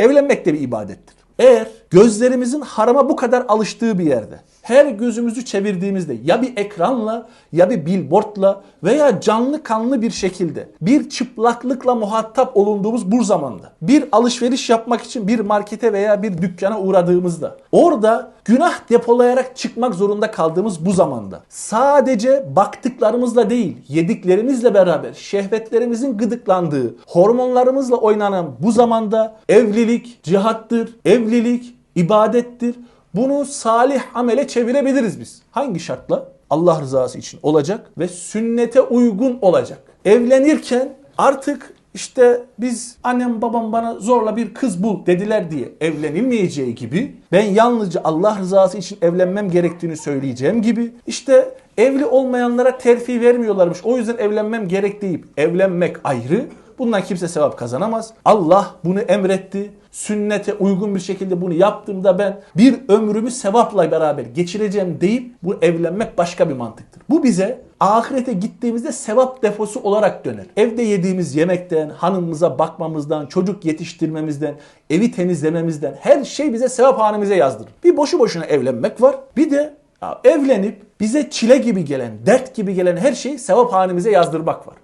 Evlenmek de bir ibadettir. Eğer gözlerimizin harama bu kadar alıştığı bir yerde her gözümüzü çevirdiğimizde ya bir ekranla ya bir billboardla veya canlı kanlı bir şekilde bir çıplaklıkla muhatap olunduğumuz bu zamanda bir alışveriş yapmak için bir markete veya bir dükkana uğradığımızda orada günah depolayarak çıkmak zorunda kaldığımız bu zamanda sadece baktıklarımızla değil yediklerimizle beraber şehvetlerimizin gıdıklandığı hormonlarımızla oynanan bu zamanda evlilik cihattır, evlilik ibadettir. Bunu salih amele çevirebiliriz biz. Hangi şartla? Allah rızası için olacak ve sünnete uygun olacak. Evlenirken artık işte biz annem babam bana zorla bir kız bul dediler diye evlenilmeyeceği gibi ben yalnızca Allah rızası için evlenmem gerektiğini söyleyeceğim gibi işte evli olmayanlara terfi vermiyorlarmış o yüzden evlenmem gerek deyip evlenmek ayrı Bundan kimse sevap kazanamaz. Allah bunu emretti. Sünnete uygun bir şekilde bunu yaptığımda ben bir ömrümü sevapla beraber geçireceğim deyip bu evlenmek başka bir mantıktır. Bu bize ahirete gittiğimizde sevap defosu olarak döner. Evde yediğimiz yemekten, hanımımıza bakmamızdan, çocuk yetiştirmemizden, evi temizlememizden her şey bize sevap hanemize yazdırır. Bir boşu boşuna evlenmek var. Bir de ya evlenip bize çile gibi gelen, dert gibi gelen her şeyi sevap hanemize yazdırmak var.